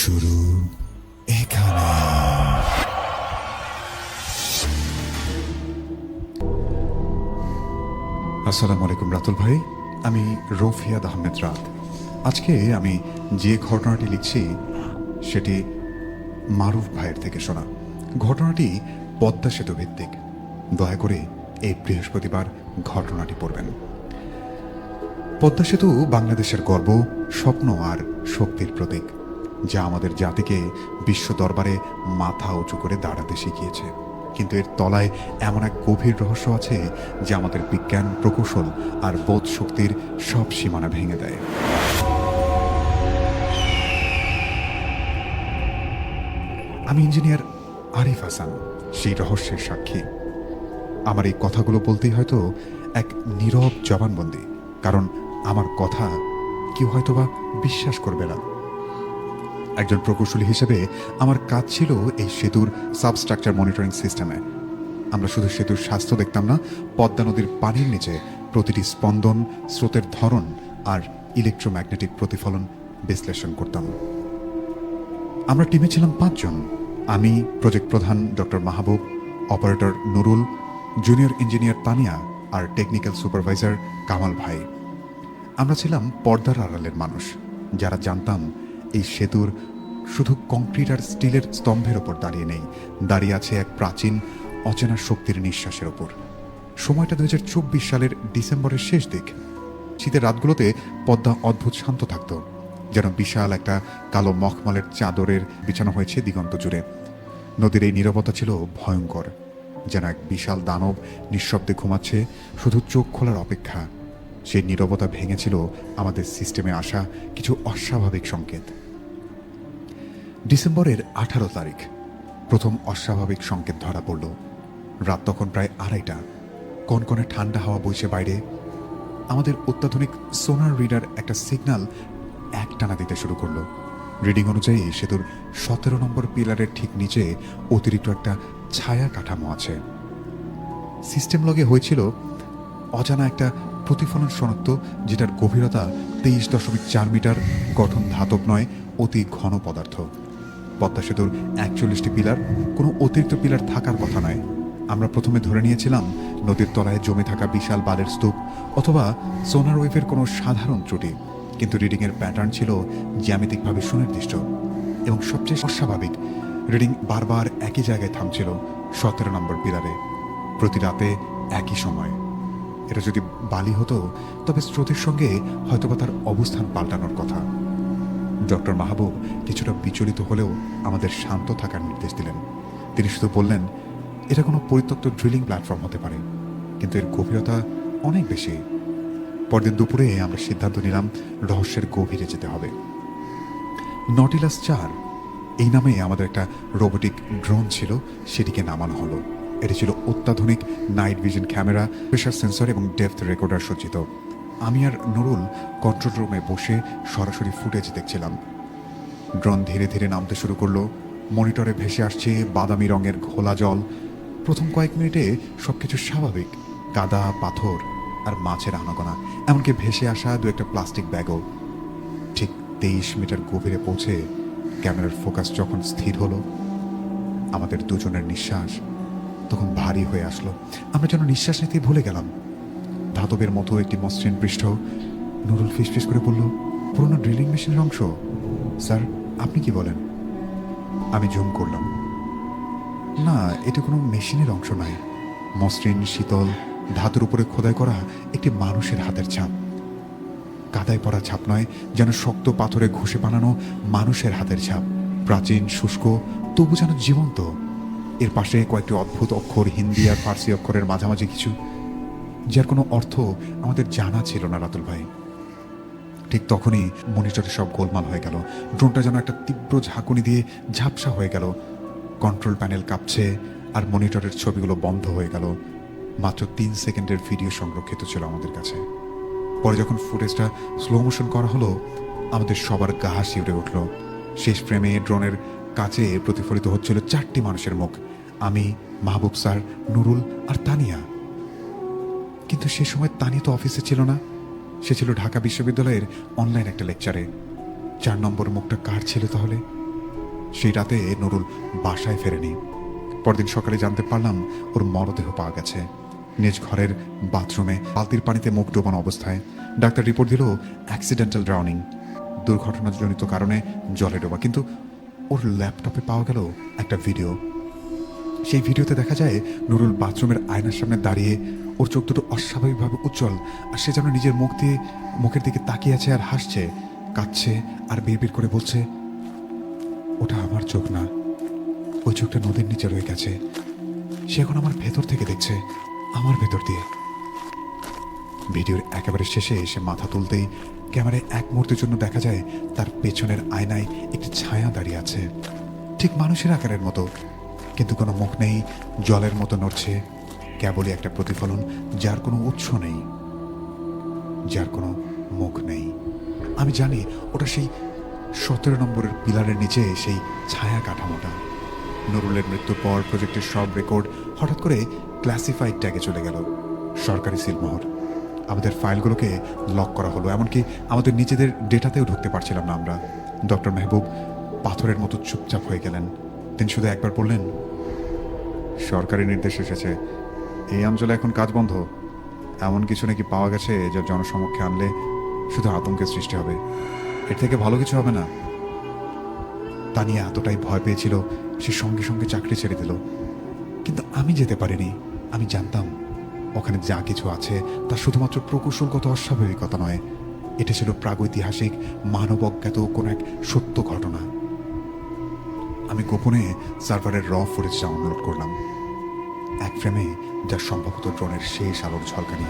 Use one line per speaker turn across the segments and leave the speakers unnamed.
শুরু এখানে।
আসসালামু আলাইকুম রাতুল ভাই, আমি রফিয়াদ আহমেদ রাত। আজকে আমি যে ঘটনাটি লিখছি, সেটি মারুফ ভাইয়ের থেকে শোনা। ঘটনাটি পদ্মা সেতু ভিত্তিক। দয়া করে এই বৃহস্পতিবার ঘটনাটি পড়বেন। পদ্মা সেতু বাংলাদেশের গর্ব, স্বপ্ন আর শক্তির প্রতীক। যা আমাদের জাতিকে বিশ্ব দরবারে মাথা উঁচু করে দাঁড়াতে শিখিয়েছে। কিন্তু এর তলায় এমন এক গভীর রহস্য আছে যা আমাদের বিজ্ঞান, প্রকৌশল আর বোধ শক্তির সব সীমানা ভেঙে দেয়। আমি ইঞ্জিনিয়ার আরিফ হাসান, সেই রহস্যের সাক্ষী। আমার এই কথাগুলো বলতেই হয়তো এক নীরব জবানবন্দি, কারণ আমার কথা কেউ হয়তোবা বিশ্বাস করবে না। একজন প্রকৌশলী হিসেবে আমার কাজ ছিল এই সেতুর সাবস্ট্রাকচার মনিটরিং সিস্টেমে আমরা শুধু সেতুর স্বাস্থ্য দেখতাম না, পদ্মা নদীর পানির নিচে প্রতিটি স্পন্দন, স্রোতের ধরন আর ইলেকট্রোম্যাগনেটিক প্রতিফলন বিশ্লেষণ করতাম। আমরা টিমে ছিলাম পাঁচজন। আমি প্রজেক্ট প্রধান doctor Mahbub operator Nurul junior engineer Tania আর টেকনিক্যাল সুপারভাইজার কামাল ভাই। আমরা ছিলাম পর্দার আড়ালের মানুষ, যারা জানতাম এই সেতুর শুধু কংক্রিট আর স্টিলের স্তম্ভের ওপর দাঁড়িয়ে নেই। দাঁড়িয়ে আছে এক প্রাচীন, অচেনা শক্তির নিঃশ্বাসের ওপর। সময়টা দু চব্বিশ সালের ডিসেম্বরের শেষ দিক। শীতের রাতগুলোতে পদ্মা অদ্ভুত শান্ত থাকতো, যেন বিশাল একটা কালো মখমলের চাদরের বিছানো হয়েছে দিগন্ত জুড়ে। নদীর এই নীরবতা ছিল ভয়ঙ্কর, যেন এক বিশাল দানব নিঃশব্দে ঘুমাচ্ছে, শুধু চোখ খোলার অপেক্ষা। সেই নীরবতা ভেঙেছিল আমাদের সিস্টেমে আসা কিছু অস্বাভাবিক সংকেত। ডিসেম্বরের আঠারো তারিখ। প্রথম অস্বাভাবিক সংকেত ধরা পড়ল। রাত তখন প্রায় আড়াইটা। কনকনে ঠান্ডা হাওয়া বইছে বাইরে। আমাদের অত্যাধুনিক সোনার রিডার একটা সিগন্যাল একটানা দিতে শুরু করল। রিডিং অনুযায়ী সেতুর সতেরো নম্বর পিলারের ঠিক নিচে অতিরিক্ত একটা ছায়া কাঠামো আছে। সিস্টেম লগে হয়েছিল অজানা একটা প্রতিফলন শনাক্ত, যেটার গভীরতা তেইশ দশমিক চার মিটার গঠন ধাতব নয়, অতি ঘন পদার্থ। পদ্মা সেতুর একচল্লিশটি পিলার, কোনো অতিরিক্ত পিলার থাকার কথা নয়। আমরা প্রথমে ধরে নিয়েছিলাম নদীর তলায় জমে থাকা বিশাল বালের স্তূপ অথবা সোনার ওয়েভের কোনো সাধারণ ত্রুটি, কিন্তু রিডিংয়ের প্যাটার্ন ছিল জ্যামিতিকভাবে সুনির্দিষ্ট এবং সবচেয়ে অস্বাভাবিক, রিডিং বারবার একই জায়গায় থামছিল সতেরো নম্বর পিলারে, প্রতি রাতে একই সময়। এটা যদি বালি হতো, তবে স্রোতের সঙ্গে হয়তোবা তার অবস্থান পাল্টানোর কথা। ডক্টর মাহবুব কিছুটা বিচলিত হলেও আমাদের শান্ত থাকার নির্দেশ দিলেন। তিনি শুধু বললেন, এটা কোনো পরিত্যক্ত ড্রিলিং প্ল্যাটফর্ম হতে পারে, কিন্তু এর গভীরতা অনেক বেশি। পরদিন দুপুরে আমরা সিদ্ধান্ত নিলাম রহস্যের গভীরে যেতে হবে। নটিলাস চার, এই নামে আমাদের একটা রোবোটিক ড্রোন ছিল, সেটিকে নামানো হলো। এটি ছিল অত্যাধুনিক night vision camera pressure sensor এবং ডেপথ রেকর্ডার সজ্জিত। আমি আর নুরুল কন্ট্রোল রুমে বসে সরাসরি ফুটেজ দেখছিলাম। ড্রোন ধীরে ধীরে নামতে শুরু করল। মনিটরে ভেসে আসছে বাদামি রঙের ঘোলা জল। প্রথম কয়েক মিনিটে সবকিছু স্বাভাবিক। কাদা পাথর আর মাছের আনাগোনা। এমনকি ভেসে আসা দু একটা প্লাস্টিক ব্যাগও ঠিক তেইশ মিটার গভীরে পৌঁছে ক্যামেরার ফোকাস যখন স্থির হলো, আমাদের দুজনের নিঃশ্বাস তখন ভারী হয়ে আসলো। আমরা যেন নিঃশ্বাস নিতে ভুলে গেলাম। ধাতবের মতো একটি মসৃণ পৃষ্ঠ। নুরুল ফিসফিস করে বলল, পুরোনো ড্রিলিং মেশিনের অংশ। স্যার, আপনি কি বলেন? আমি জুম করলাম। না, এটা কোনো মেশিনের অংশ নয়। মসৃণ, শীতল, ধাতুর উপরে খোদাই করা একটি মানুষের হাতের ছাপ। কাদায় পড়া ছাপ নয়, যেন শক্ত পাথরে ঘষে বানানো মানুষের হাতের ছাপ। প্রাচীন, শুষ্ক, তবু যেন জীবন্ত। এর পাশে কয়েকটি অদ্ভুত অক্ষর হিন্দি আর ফার্সি অক্ষরের মাঝামাঝি কিছু। যার কোনো অর্থ আমাদের জানা ছিল না, রাতুল ভাই। ঠিক তখনই মনিটরে সব গোলমাল হয়ে গেল। ড্রোনটা যেন একটা তীব্র ঝাঁকুনি দিয়ে ঝাপসা হয়ে গেল। কন্ট্রোল প্যানেল কাঁপছে আর মনিটরের ছবিগুলো বন্ধ হয়ে গেল। মাত্র তিন সেকেন্ডের ভিডিও সংরক্ষিত ছিল আমাদের কাছে। পরে যখন ফুটেজটা স্লো মোশন করা হলো, আমাদের সবার গা শিউরে উঠল। শেষ প্রেমে ড্রোনের কাছে প্রতিফলিত হচ্ছিল চারটি মানুষের মুখ। আমি, মাহবুব স্যার, নুরুল আর তানিয়া। কিন্তু সে সময় তানিয়া তো অফিসে ছিল না। সে ছিল ঢাকা বিশ্ববিদ্যালয়ের অনলাইন একটা লেকচারে। চার নম্বর মুখটা কার ছিল তাহলে? সেই রাতে নুরুল বাসায় ফেরেনি। পরদিন সকালে জানতে পারলাম ওর মরদেহ পাওয়া গেছে। নিজ ঘরের বাথরুমে বালতির পানিতে মুখ ডোবানো অবস্থায় ডাক্তার রিপোর্ট দিল অ্যাক্সিডেন্টাল ড্রাউনিং। দুর্ঘটনাজনিত কারণে জলে ডোবা। কিন্তু ওর ল্যাপটপে পাওয়া গেল একটা ভিডিও। সেই ভিডিওতে দেখা যায় নুরুল বাথরুমের আয়নার সামনে দাঁড়িয়ে ওর চোখ দুটো অস্বাভাবিকভাবে উজ্জ্বল, আর সে যেন নিজের মুখ দিয়ে মুখের দিকে তাকিয়ে আছে আর হাসছে, কাঁদছে আর বিড় বিড় করে বলছে, ওটা আমার চোখ না। ওই চোখটা নদীর নিচে রয়ে গেছে। সে এখন আমার ভেতর থেকে দেখছে, আমার ভেতর দিয়ে। ভিডিওর একেবারে শেষে এসে মাথা তুলতেই ক্যামেরায় এক মুহূর্তের জন্য দেখা যায়, তার পেছনের আয়নায় একটি ছায়া দাঁড়িয়ে আছে। ঠিক মানুষের আকারের মতো, কিন্তু কোনো মুখ নেই, জলের মতো নড়ছে। কেবলই একটা প্রতিফলন যার কোনো উৎস নেই, যার কোনো মুখ নেই। আমি জানি ওটা সেই সতেরো নম্বরের পিলারের নিচে সেই ছায়া কাঠামোটা। নুরুলের মৃত্যুর পর প্রজেক্টের সব রেকর্ড হঠাৎ করে ক্লাসিফাইড ট্যাগে চলে গেল সরকারি সিলমোহর। আমাদের ফাইলগুলোকে লক করা হলো, এমনকি আমাদের নিজেদের ডেটাতেও ঢুকতে পারছিলাম না আমরা। ডক্টর মেহবুব পাথরের মতো চুপচাপ হয়ে গেলেন। তিনি শুধু একবার বললেন, সরকারি নির্দেশ এসেছে এই অঞ্চলে এখন কাজ বন্ধ। এমন কিছু নাকি পাওয়া গেছে যা জনসমক্ষে আনলে শুধু আতঙ্কের সৃষ্টি হবে। এর থেকে ভালো কিছু হবে না। তা নিয়ে এতটাই ভয় পেয়েছিল, সে সঙ্গে সঙ্গে চাকরি ছেড়ে দিল। কিন্তু আমি যেতে পারিনি। আমি জানতাম, ওখানে যা কিছু আছে তা শুধুমাত্র প্রকৌশলগত অস্বাভাবিকতা নয়। এটা ছিল প্রাগৈতিহাসিক মানব অজ্ঞাত কোনো এক সত্য ঘটনা। আমি গোপনে সার্ভারের র ফুটেজ ডাউনলোড করলাম। এক ফ্রেমে যা সম্ভবত ড্রোনের শেষ আলোর ঝলকানি।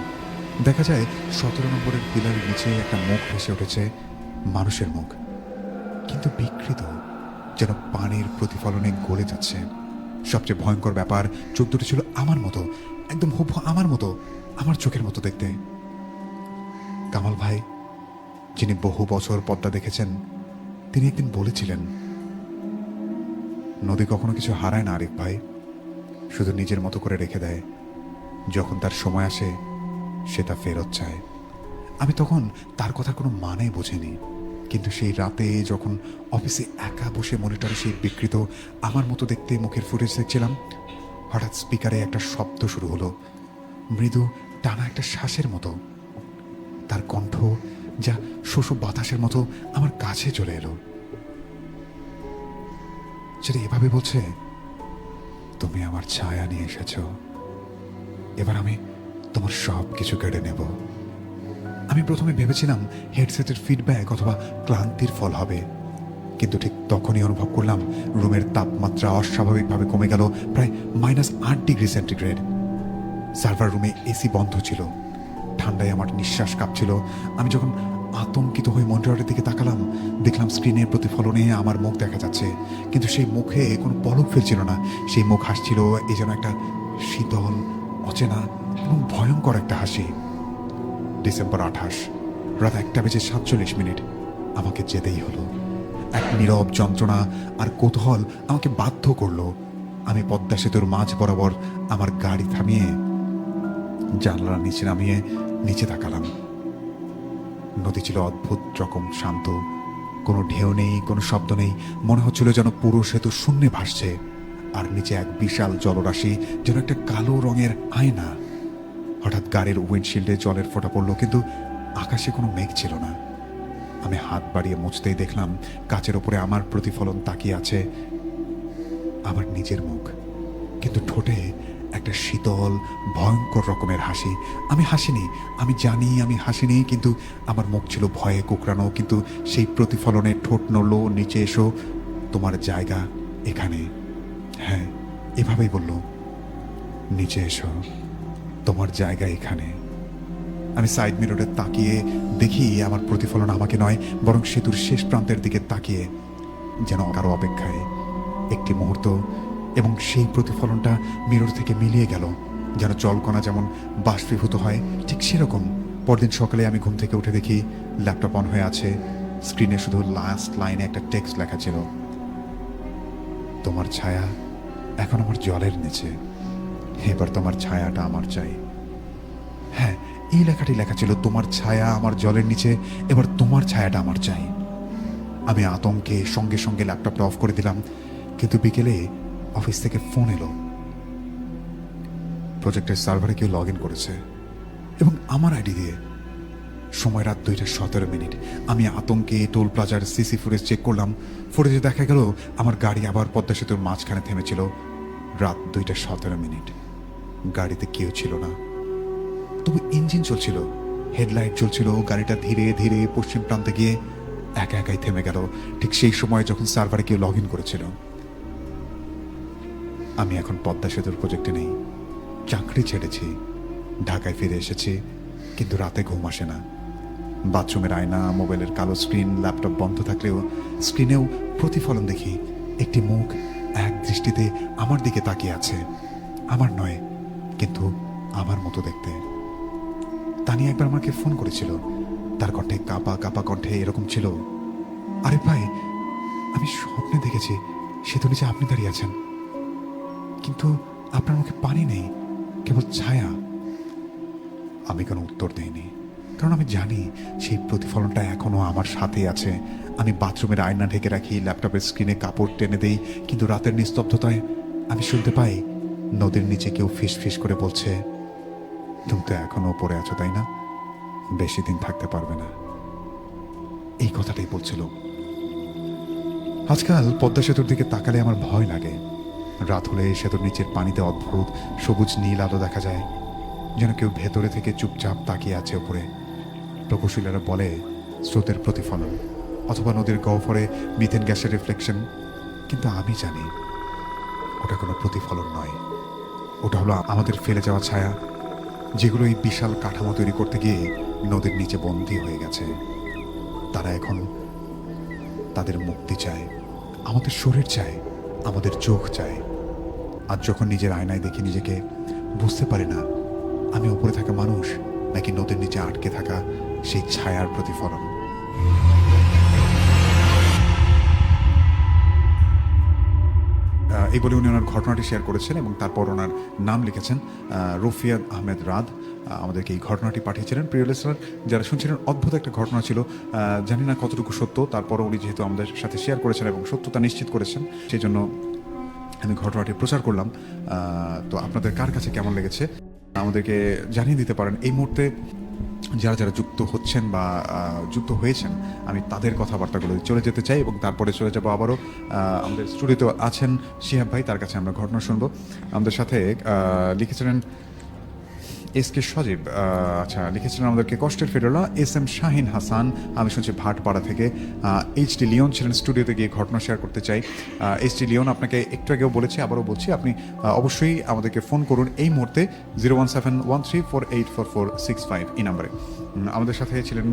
দেখা যায়, সতেরো নম্বরের পিলারের নিচে একটা মুখ ভেসে উঠেছে, মানুষের মুখ। কিন্তু বিকৃত, যেন পানির প্রতিফলনে গলে যাচ্ছে। সবচেয়ে ভয়ঙ্কর ব্যাপার চোখ দুটো ছিল আমার মতো, একদম হুব আমার মতো, আমার চোখের মতো দেখতে। কামাল ভাই, যিনি বহু বছর পদ্মা দেখেছেন, তিনি একদিন বলেছিলেন, নদী কখনো কিছু হারায় না, আরিফ ভাই। শুধু নিজের মতো করে রেখে দেয়। যখন তার সময় আসে, সে তা ফেরত চায়। আমি তখন তার কথার কোনো মানে বুঝিনি। কিন্তু সেই রাতে যখন অফিসে একা বসে মনিটরে সেই বিকৃত, আমার মতো দেখতে মুখের ফুটেজ দেখছিলাম, হঠাৎ স্পিকারে একটা শব্দ শুরু হলো। মৃদু, টানা একটা শ্বাসের মতো। তার কণ্ঠ যা শোষ বাতাসের মতো আমার কাছে চলে এলো। সেটা এভাবে বলছে তুমি আমার ছায়া নিয়ে এসেছ। এবার আমি তোমার সব কিছু কেড়ে নেব। আমি প্রথমে ভেবেছিলাম হেডসেটের ফিডব্যাক অথবা ক্লান্তির ফল হবে। কিন্তু ঠিক তখনই অনুভব করলাম রুমের তাপমাত্রা অস্বাভাবিকভাবে কমে গেল, প্রায় মাইনাস আট ডিগ্রি সেন্টিগ্রেড সার্ভার রুমে এসি বন্ধ ছিল। ঠান্ডায় আমার নিঃশ্বাস কাঁপছিল। আমি যখন আতঙ্কিত হয়ে মনিটরের দিকে তাকালাম। দেখলাম স্ক্রিনের প্রতিফলনে আমার মুখ দেখা যাচ্ছে। কিন্তু সেই মুখে কোনো পলক ফেলছিল না। সেই মুখ হাসছিল এই যেন একটা শীতল, অচেনা এবং ভয়ঙ্কর একটা হাসি। ডিসেম্বর আঠাশ, রাত একটা বেজে সাতচল্লিশ মিনিট। আমাকে যেতেই হলো। এক নীরব যন্ত্রণা আর কৌতূহল আমাকে বাধ্য করল। আমি পদ্মা সেতুর মাঝ বরাবর আমার গাড়ি থামিয়ে জানলা নিচে নামিয়ে নিচে তাকালাম। নদী ছিল অদ্ভুত, রকম শান্ত। কোনো ঢেউ নেই, কোনো শব্দ নেই। মনে হচ্ছিল যেন পুরো সেতু শূন্যে ভাসছে। আর নিচে এক বিশাল জলরাশি, যেন একটা কালো রঙের আয়না। হঠাৎ গাড়ির উইন্ডশিল্ডে জলের ফোঁটা পড়ল, কিন্তু আকাশে কোনো মেঘ ছিল না। আমি হাত বাড়িয়ে মুছতেই দেখলাম, কাচের ওপরে আমার প্রতিফলন তাকিয়ে আছে। আমার নিজের মুখ। কিন্তু ঠোঁটে একটা শীতল, ভয়ঙ্কর রকমের হাসি। আমি হাসিনি, আমি জানি আমি হাসিনি, কিন্তু আমার মুখ ছিল ভয়ে কুকরানো কিন্তু সেই প্রতিফলনে ঠোঁট নড়লো, নিচে এসো, তোমার জায়গা এখানে। হ্যাঁ এভাবেই বলল, নিচে এসো, তোমার জায়গা এখানে। আমি সাইড মিররে তাকিয়ে দেখি আমার প্রতিফলন আমাকে নয়, বরং সেতুর শেষ প্রান্তের দিকে তাকিয়ে, যেন কারও অপেক্ষায় একটি মুহূর্ত এবং সেই প্রতিফলনটা মিরর থেকে মিলিয়ে গেল। যেন জলকণা যেমন বাষ্পীভূত হয়, ঠিক সেরকম পরদিন সকালে আমি ঘুম থেকে উঠে দেখি ল্যাপটপ অন হয়ে আছে, স্ক্রিনে শুধু লাস্ট লাইনে একটা টেক্সট লেখা ছিল। তোমার ছায়া এখন আমার জলের নিচে। এবার তোমার ছায়াটা আমার চাই। হ্যাঁ এই লেখাটি লেখা ছিল, তোমার ছায়া আমার জলের নিচে, এবার তোমার ছায়াটা আমার চাই। আমি আতঙ্কে সঙ্গে সঙ্গে ল্যাপটপটা অফ করে দিলাম, কিন্তু বিকেলে অফিস থেকে ফোন এলো। প্রজেক্টের সার্ভারে কেউ লগ ইন করেছে এবং আমার আইডি দিয়ে সময় রাত দুইটা সতেরো মিনিট। আমি আতঙ্কে টোল প্লাজার সিসি ফুটেজ চেক করলাম। ফুটেজে দেখা গেল আমার গাড়ি আবার পদ্মা সেতুর মাঝখানে থেমেছিল রাত দুইটা সতেরো মিনিট। গাড়িতে কেউ ছিল না। তবু ইঞ্জিন চলছিল, হেডলাইট চলছিল, গাড়িটা ধীরে ধীরে পশ্চিম প্রান্তে গিয়ে একা একাই থেমে গেল। ঠিক সেই সময় যখন সার্ভারে কেউ লগ ইন করেছিল আমি এখন পদ্মা সেতুর প্রজেক্টে নেই। চাকরি ছেড়েছি। ঢাকায় ফিরে এসেছি, কিন্তু রাতে ঘুম আসে না। বাথরুমের আয়না, মোবাইলের কালো স্ক্রিন, ল্যাপটপ বন্ধ থাকলেও স্ক্রিনেও প্রতিফলন দেখি। একটি মুখ এক দৃষ্টিতে আমার দিকে তাকিয়ে আছে। আমার নয়, কিন্তু আমার মতো দেখতে। তানি একবার আমাকে ফোন করেছিল। তার কণ্ঠে কাপা কাপা কণ্ঠে এরকম ছিল, আরে ভাই, আমি স্বপ্নে দেখেছি, সেতু নিচে আপনি দাঁড়িয়ে আছেন। কিন্তু আপনার মুখে পানি নেই, কেবল ছায়া। আমি কোনো উত্তর দিইনি, কারণ আমি জানি সেই প্রতিফলনটা এখনও আমার সাথে আছে। আমি বাথরুমের আয়না ঢেকে রাখি, ল্যাপটপের স্ক্রিনে কাপড় টেনে দেই, কিন্তু রাতের নিস্তব্ধতায় আমি শুনতে পাই, নদীর নিচে কেউ ফিস ফিস করে বলছে, তুমি তো এখনও পড়ে আছো, তাই না? বেশি দিন থাকতে পারবে না। এই কথাটাই বলছিল। আজকাল পদ্মা সেতুর দিকে তাকালে আমার ভয় লাগে। রাত হলে সেতুর নিচের পানিতে অদ্ভুত সবুজ নীল আলো দেখা যায়। যেন কেউ ভেতরে থেকে চুপচাপ তাকিয়ে আছে ওপরে প্রকৌশলীরা বলে, স্রোতের প্রতিফলন, অথবা নদীর গহ্বরে মিথেন গ্যাসের রিফ্লেকশন কিন্তু আমি জানি, ওটা কোনো প্রতিফলন নয়। ওটা হলো আমাদের ফেলে যাওয়া ছায়া, যেগুলো এই বিশাল কাঠামো তৈরি করতে গিয়ে নদীর নিচে বন্দী হয়ে গেছে। তারা এখন তাদের মুক্তি চায়, আমাদের শরীর চায়, আমাদের চোখ চায়। আজ যখন নিজের আয়নায় দেখি নিজেকে, বুঝতে পারি না আমি উপরে থাকা মানুষ নাকি নদীর নিচে আটকে থাকা সেই ছায়ার প্রতিফলন। এই বলে উনি ওনার ঘটনাটি শেয়ার করেছেন এবং তারপর ওনার নাম লিখেছেন রফিয়াদ আহমেদ রাদ। আমাদেরকে এই ঘটনাটি পাঠিয়েছিলেন। প্রিয় লিসনার যারা শুনছিলেন, অদ্ভুত একটা ঘটনা ছিল। জানি না কতটুকু সত্য, তারপরও উনি যেহেতু আমাদের সাথে শেয়ার করেছেন এবং সত্যতা নিশ্চিত করেছেন, সেই জন্য আমি ঘটনাটি প্রচার করলাম তো আপনাদের কার কাছে কেমন লেগেছে? আমাদেরকে জানিয়ে দিতে পারেন, এই মুহূর্তে যারা যারা যুক্ত হচ্ছেন বা যুক্ত হয়েছেন, আমি তাদের কথাবার্তাগুলো চলে যেতে চাই এবং তারপরে চলে যাব আবারও। আমাদের স্টুডিওতে আছেন শিহাব ভাই, তার কাছে আমরা ঘটনা শুনব। আমাদের সাথে লিখেছিলেন এস কে সজীব আচ্ছা লিখেছিলেন আমাদেরকে কষ্টের ফেরোলা, এস এম শাহিন হাসান। আমি শুনছি ভাটপাড়া থেকে এইচ ডি লিওন ছিলেন স্টুডিওতে গিয়ে ঘটনা শেয়ার করতে চাই। এইচ ডি লিওন আপনাকে একটু আগেও বলেছি, আবারও বলছি, আপনি অবশ্যই আমাদেরকে ফোন করুন এই মুহূর্তে zero one seven one three four eight four four six five এই নাম্বারে আমাদের সাথে ছিলেন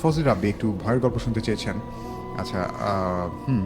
ফজির রাব্বি একটু ভয়ের গল্প শুনতে চেয়েছেন। আচ্ছা হুম।